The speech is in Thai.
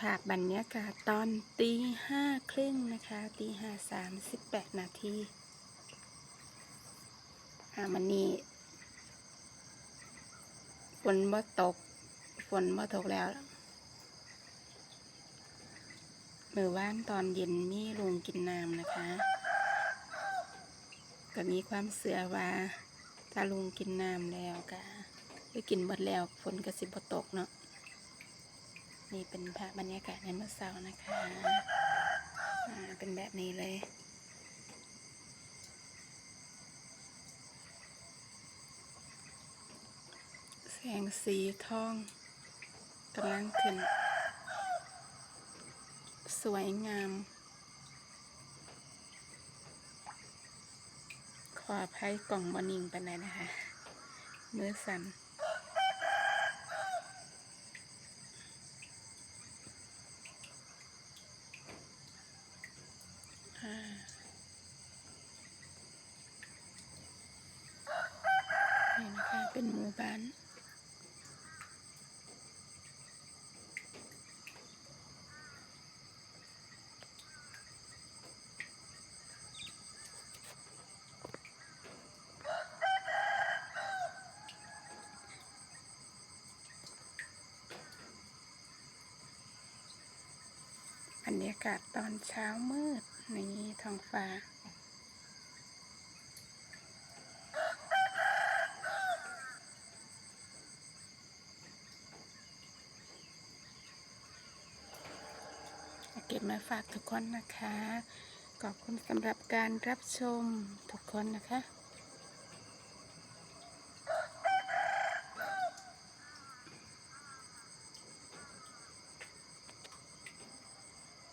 ภาพบรรยากาศตอนตีห้าครึ่งนะคะตีห้าสามสิบแปดนาทีอ่ามันนี่ฝนบ่ตกฝนบ่ตกแล้วมือว่านตอนเย็นมีลุงกินน้ำนะคะ ก็มีความเสือว่าถ้าลุงกินน้ำแล้วก็คือกินหมดแล้วฝนก็สิบ่ตกเนาะ นี่เป็นภาพบรรยากาศในเมื่อเช้านะคะอ่าเป็นแบบนี้เลยแสงสีทองกำลังขึ้น สวยงาม ขออภัยกล่องบอนิงไปไหนอยนะคะ มือสั่น อ่านี่นะคะ เป็นหมู่บ้านบรรยากาศตอนเช้ามืดในท้องฟ้า เก็บมาฝากทุกคนนะคะ ขอบคุณสำหรับการรับชมทุกคนนะคะ